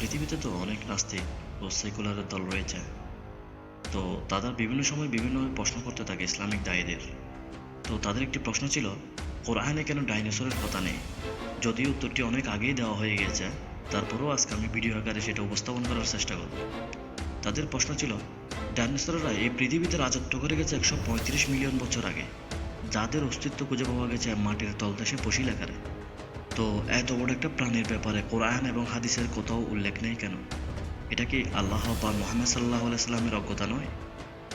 পৃথিবীতে তো অনেক নাস্তিক ও সেকুলারের দল রয়েছে। তো তারা বিভিন্ন সময় বিভিন্নভাবে প্রশ্ন করতে থাকে ইসলামিক দায়ীদের। তো তাদের একটি প্রশ্ন ছিল, কোরআনে কেন ডাইনোসরের কথা নেই? যদিও উত্তরটি অনেক আগেই দেওয়া হয়ে গিয়েছে, তারপরেও আজকে আমি ভিডিও আকারে সেটা উপস্থাপন করার চেষ্টা করব। তাদের প্রশ্ন ছিল, ডাইনোসররা এই পৃথিবীতে রাজত্ব করে গেছে একশো পঁয়ত্রিশ মিলিয়ন বছর আগে। যাদের অস্তিত্ব খুঁজে পাওয়া গেছে মাটির তলদেশে ফসিল আকারে তো এত বড় একটা প্রাণীর ব্যাপারে কোরআন এবং হাদিসের কোথাও উল্লেখ নেই কেন? এটা কি আল্লাহ বা মোহাম্মদ সাল্লাহ আলাইস্লামের অজ্ঞতা নয়?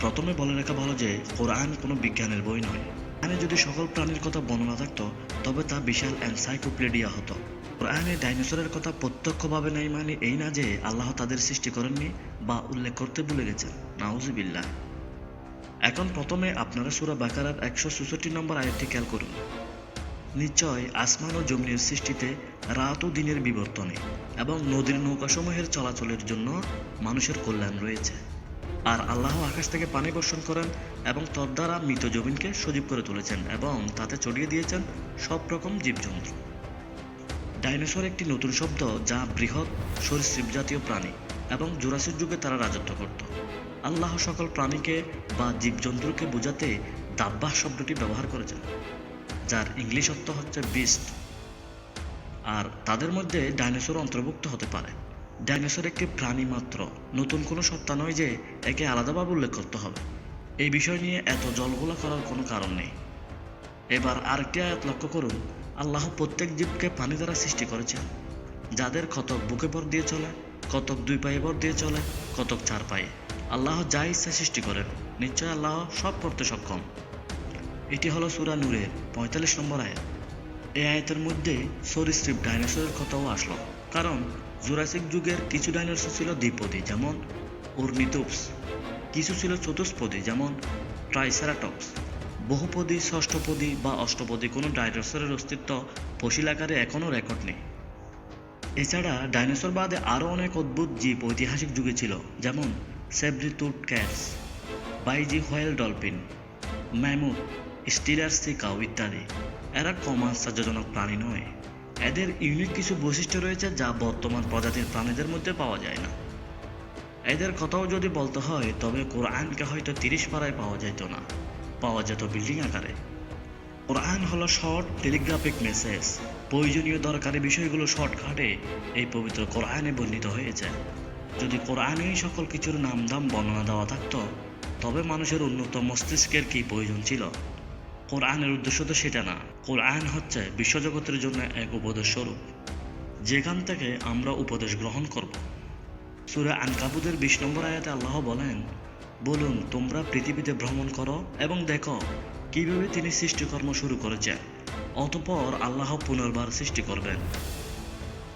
প্রথমে বলে রাখা ভালো যে, কোরআন কোনো বিজ্ঞানের বই নয়। কোরআনে যদি সকল প্রাণীর কথা বর্ণনা থাকত, তবে তা বিশাল এনসাইক্লোপিডিয়া হতো। কোরআনে ডাইনোসরের কথা প্রত্যক্ষভাবে নেই মানে এই না যে, আল্লাহ তাদের সৃষ্টি করেননি বা উল্লেখ করতে ভুলে গেছেন। নাউজুবিল্লাহ এখন প্রথমে আপনারা সুরা বাকারার একশো চৌষট্টি নম্বর আয়াতটি খেয়াল করুন। নিশ্চয় আসমান ও জমিনের সৃষ্টিতে রাত ও দিনের বিবর্তনে এবং নদীর নৌকাসমূহের চলাচলের জন্য মানুষের কল্যাণ রয়েছে। আর আল্লাহ আকাশ থেকে পানি বর্ষণ করেন এবং তদ্বারা মৃত জমিনকে সজীব করে তুলেছেন এবং তাতে চড়িয়ে দিয়েছেন সব রকম জীবজন্তু। ডাইনোসর একটি নতুন শব্দ যা বৃহৎ সরীসৃপ জাতীয় প্রাণী এবং জুরাসিক যুগে তারা রাজত্ব করত। আল্লাহ সকল প্রাণীকে বা জীবজন্তুকে বোঝাতে দাব্বাহ শব্দটি ব্যবহার করেছেন। যার ইংলিশ অর্থ হচ্ছে বিস্ট আর তাদের মধ্যে ডাইনোসর অন্তর্ভুক্ত হতে পারে। ডাইনোসর একটি প্রাণী মাত্র, নতুন কোনো সত্তা নয় যে একে আলাদাভাবে উল্লেখ করতে হবে। এই বিষয় নিয়ে এত জলঘোলা করার কোনো কারণ নেই। এবার আরেকটি আয়াত লক্ষ্য করুন। আল্লাহ প্রত্যেক জীবকে পানি দ্বারা সৃষ্টি করেছেন। যাদের কতক বুকে ভর দিয়ে চলে, কতক দুই পায়ে ভর দিয়ে চলে, কতক চার পায়ে। আল্লাহ যা ইচ্ছা সৃষ্টি করেন। নিশ্চয় আল্লাহ সব করতে সক্ষম। এটি হলো সুরা নূরের পঁয়তাল্লিশ নম্বর আয়াত। এই আয়াতের মধ্যে সরীসৃপ ডাইনোসরের কথাও আসলো। কারণ জুরাসিক যুগের কিছু ডাইনোসর ছিল দ্বিপদী, যেমন উর্নিতুপস কিছু ছিল চতুষ্পদী, যেমন ট্রাইসেরাটপস। বহুপদী, ষষ্ঠপদী বা অষ্টপদী কোনো ডাইনোসরের অস্তিত্ব ফসিল আকারে এখনও রেকর্ড নেই। এছাড়া ডাইনোসর বাদে আরও অনেক অদ্ভুত জীব ঐতিহাসিক যুগে ছিল, যেমন sabretooth cats baiji whale dolphin, mammoth Steller sea cow ইত্যাদি এরা কম আশ্চর্যজনক প্রাণী নয়। এদের ইউনিক কিছু বৈশিষ্ট্য রয়েছে যা বর্তমান প্রজাতির প্রাণীদের মধ্যে পাওয়া যায় না। এদের কথাও যদি বলতে হয়, তবে কোরআনকে হয়তো তিরিশ পাড়ায় পাওয়া যেত না। পাওয়া যেত বিল্ডিং আকারে। কোরআন হলো শর্ট, টেলিগ্রাফিক মেসেজ। প্রয়োজনীয় দরকারি বিষয়গুলো শর্টকাটে এই পবিত্র কোরআনে বর্ণিত হয়েছে। যদি কোরআনেই সকল কিছুর নাম দাম বর্ণনা দেওয়া থাকতো, তবে মানুষের উন্নত মস্তিষ্কের কি প্রয়োজন ছিল? কোরআনের উদ্দেশ্য তো সেটা না। কোরআন হচ্ছে বিশ্বজগতের জন্য এক উপদেশ স্বরূপ। যেখান থেকে আমরা উপদেশ গ্রহণ করব। সুরে আনকাবুদের বিশ নম্বর আয়াতে আল্লাহ বলেন, বলুন, তোমরা পৃথিবীতে ভ্রমণ করো এবং দেখো কীভাবে তিনি সৃষ্টিকর্ম শুরু করেছেন, অতপর আল্লাহ পুনর্বার সৃষ্টি করবেন।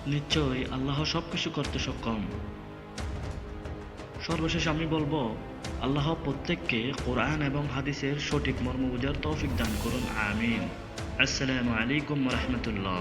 নিশ্চয়ই আল্লাহ সব কিছু করতে সক্ষম। সর্বশেষ আমি বলব, আল্লাহ প্রত্যেককে কোরআন এবং হাদিসের সঠিক মর্ম বোঝার তৌফিক দান করুন, আমিন। আসসালামু আলাইকুম রহমতুল্লাহ।